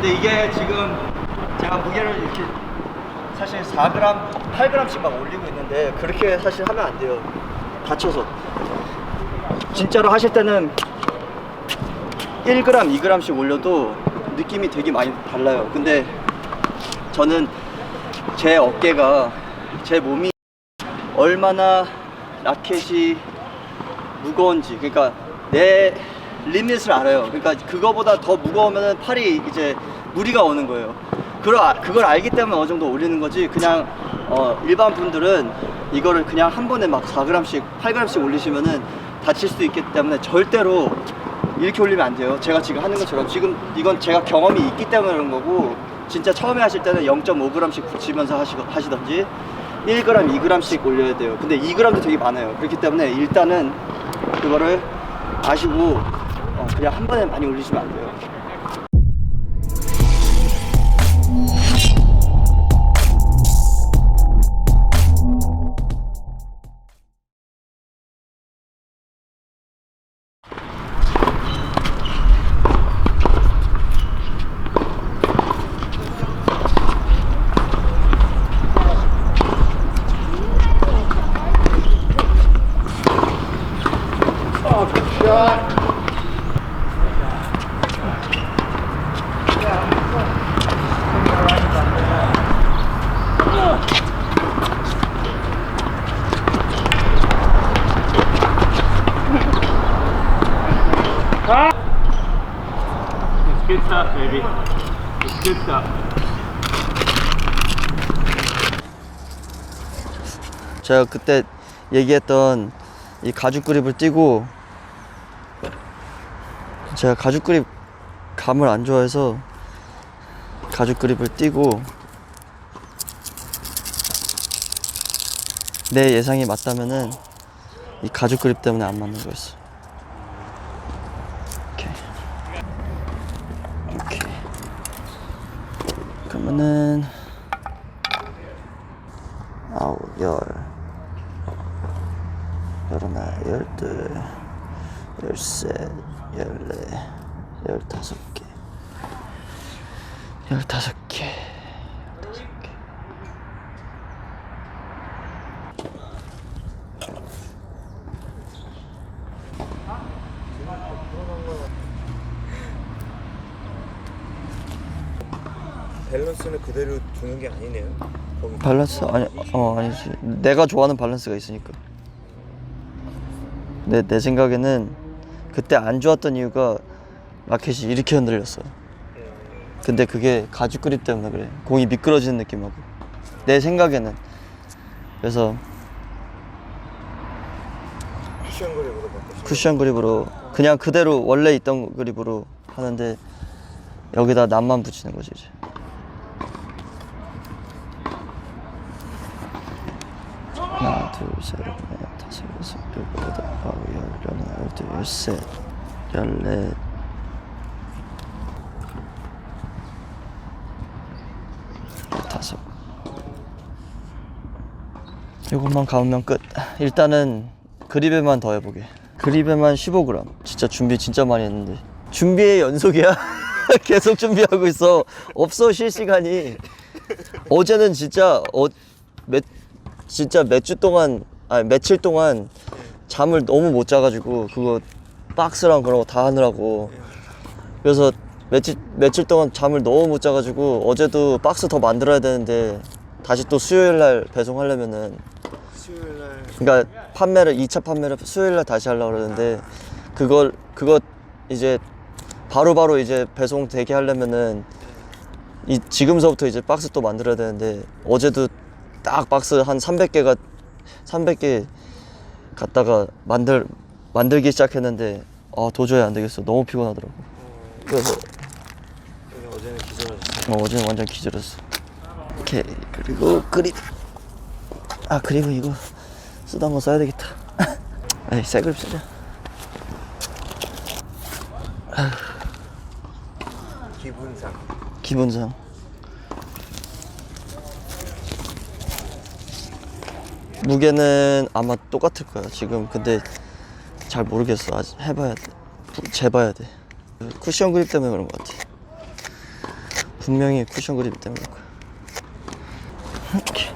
근데 이게 지금 제가 무게를 이렇게 사실 4g, 8g씩 막 올리고 있는데 그렇게 사실 하면 안 돼요. 다쳐서. 진짜로 하실 때는 1g, 2g씩 올려도 느낌이 되게 많이 달라요. 근데 저는 제 어깨가 제 몸이 얼마나 라켓이 무거운지 그러니까 내 리밋을 알아요. 그러니까 그거보다 더 무거우면 팔이 이제 무리가 오는 거예요. 그걸, 아- 그걸 알기 때문에 어느 정도 올리는 거지 그냥 어, 일반 분들은 이거를 그냥 한 번에 막 4g씩 8g씩 올리시면은 다칠 수도 있기 때문에 절대로 이렇게 올리면 안 돼요. 제가 지금 하는 것처럼 지금 이건 제가 경험이 있기 때문에 그런 거고 진짜 처음에 하실 때는 0.5g씩 붙이면서 하시, 하시던지 1g, 2g씩 올려야 돼요. 근데 2g도 되게 많아요. 그렇기 때문에 일단은 그거를 아시고 어, 그냥 한 번에 많이 올리시면 안 돼요. Baby. It's good stuff. 제가 그때 얘기했던 이 가죽 그립을 띄고 제가 가죽 그립 감을 안 좋아해서 가죽 그립을 띄고 내 예상이 맞다면은 이 가죽 그립 때문에 안 맞는 거였어. 오케이. 오케이. 그러면은 아홉, 열, 열하나, 열둘, 열셋, 열네, 열다섯 개, 열다섯 개, 열다섯 개. 밸런스는 그대로 두는 게 아니네요. 거기. 밸런스? 아니 어 아니지. 내가 좋아하는 밸런스가 있으니까. 내 내 생각에는 그때 안 좋았던 이유가 라켓이 이렇게 흔들렸어. 근데 그게 가죽 그립 때문에 그래. 공이 미끄러지는 느낌하고. 내 생각에는. 그래서 쿠션 그립으로 바꾸시면 쿠션 그립으로 그냥 그대로 원래 있던 그립으로 하는데 여기다 낫만 붙이는 거지 이제 하나 둘셋 넷 다섯 여섯 일곱 여덟 아홉 열 열하나 열둘 열셋 열넷 열다섯 이것만 감으면 끝. 일단은 그립에만 더 해보게. 그립에만 15g 진짜 준비 진짜 많이 했는데. 준비의 연속이야? 계속 준비하고 있어. 없어 쉴 시간이. 어제는 진짜 어, 몇, 진짜 몇 주 동안 아니 며칠 동안 잠을 너무 못 자가지고 그거 박스랑 그런 거 다 하느라고. 그래서 며칠 며칠 동안 잠을 너무 못 자가지고 어제도 박스 더 만들어야 되는데 다시 또 수요일 날 배송하려면은 그러니까 판매를 2차 판매를 수요일 날 다시 하려고 그러는데 그걸 그거 이제 바로바로 이제 배송 되게 하려면은 이 지금서부터 이제 박스 또 만들어야 되는데 어제도 딱 박스 한 300개가 300개 갖다가 만들 만들기 시작했는데 아 도저히 안 되겠어. 너무 피곤하더라고. 그래서 어제는 기절하셨어요. 어, 어제는 완전 기절했어. 오케이. 그리고 그립. 아 그립은 이거 쓰다 한번 써야 되겠다. 에이 새 그립 쓰자. 기분상. 기분상 무게는 아마 똑같을 거야 지금 근데 잘 모르겠어. 아직 해봐야 돼. 부- 재봐야 돼. 쿠션 그립 때문에 그런 것 같아. 분명히 쿠션 그립 때문일 거야. 이렇게.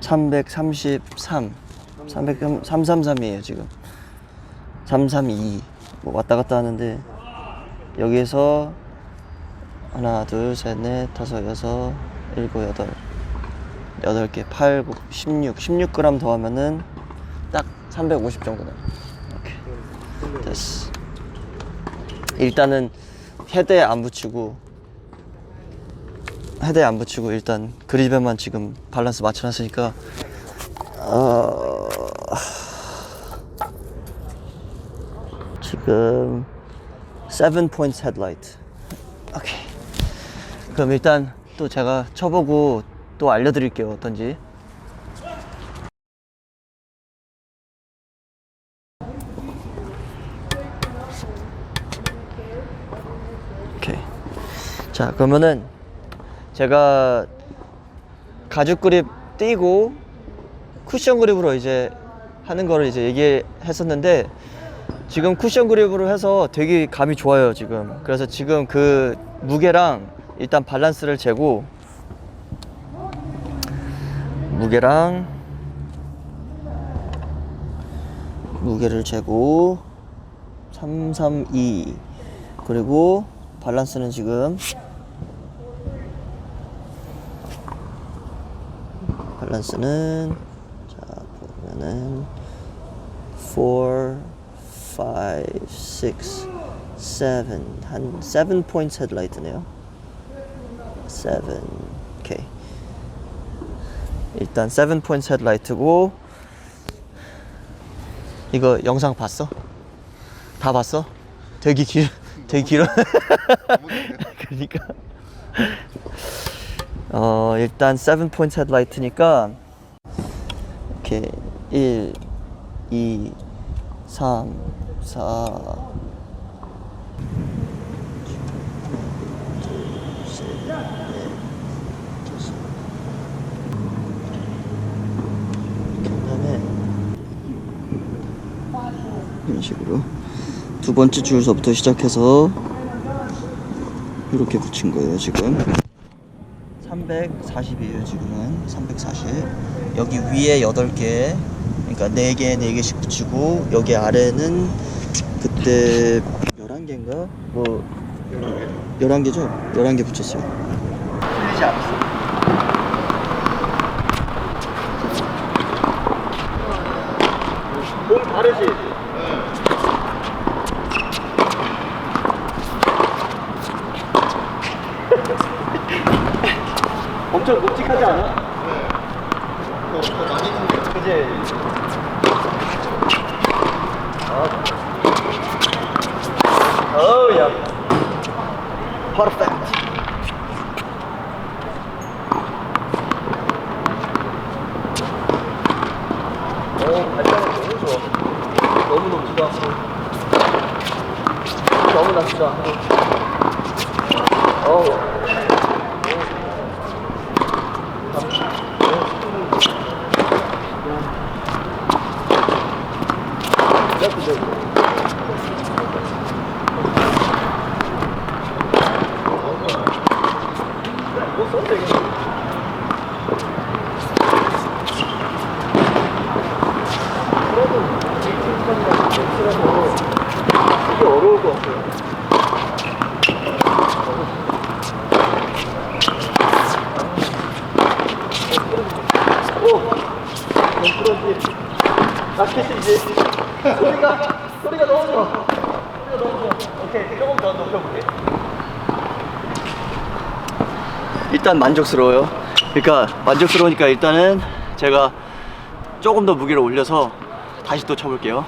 (333) 333이에요 지금. 332뭐 왔다 갔다 하는데 여기에서 하나 둘 셋 넷 다섯 여섯 일곱 여덟. 여덟 개 팔, 구, 16 16g 더하면은 딱 350 정도 나요 이렇게 됐어. 일단은 헤드에 안 붙이고 헤드에 안 붙이고 일단 그립에만 지금 밸런스 맞춰놨으니까 어... 지금 7 points headlight. 오케이 그럼 일단 또 제가 쳐보고 또 알려드릴게요 어떤지. 자 그러면은 제가 가죽 그립 띄고 쿠션 그립으로 이제 하는 거를 이제 얘기했었는데 지금 쿠션 그립으로 해서 되게 감이 좋아요 지금. 그래서 지금 그 무게랑 일단 밸런스를 재고 무게랑 무게를 재고 332 그리고 밸런스는 지금 밸런스는 자 보면은 4 5 6 7한 7 포인트 헤드라이트네요 7 오케이 일단 7 포인트 헤드라이트고 이거 영상 봤어? 다 봤어? 되게 길 되게 길어. 그러니까. 어 일단 7 포인트 헤드라이트니까 이렇게 1 2 3 4 그다음에 이런 식으로 두 번째 줄서부터 시작해서 이렇게 붙인 거예요 지금 340이에요 지금은 340 여기 위에 8개 그러니까 4개 4개씩 붙이고 여기 아래는 그때 11개인가? 뭐 11개죠? 11개 붙였어요 틀리지 않았어 몸 다르지? 하지 않아? 네. 더, 많이 힘들어. 그지? 아. 어우, 야. 퍼펙트. 오, 발전이 너무 좋아. 너무 높지도 않고. 너무 낮지도 않고. 어우. 이거 써도 되겠네. 그래도 일주일간이랑 엑스라서 되게 어려울 것 같아요. 오! 덩크러지. 라켓이지. 소리가, 소리가 너무 좋아. 소리가 너무 좋아. 오케이, 조금 더 높여볼게. 일단 만족스러워요. 그러니까 만족스러우니까 일단은 제가 조금 더 무게를 올려서 다시 또 쳐볼게요.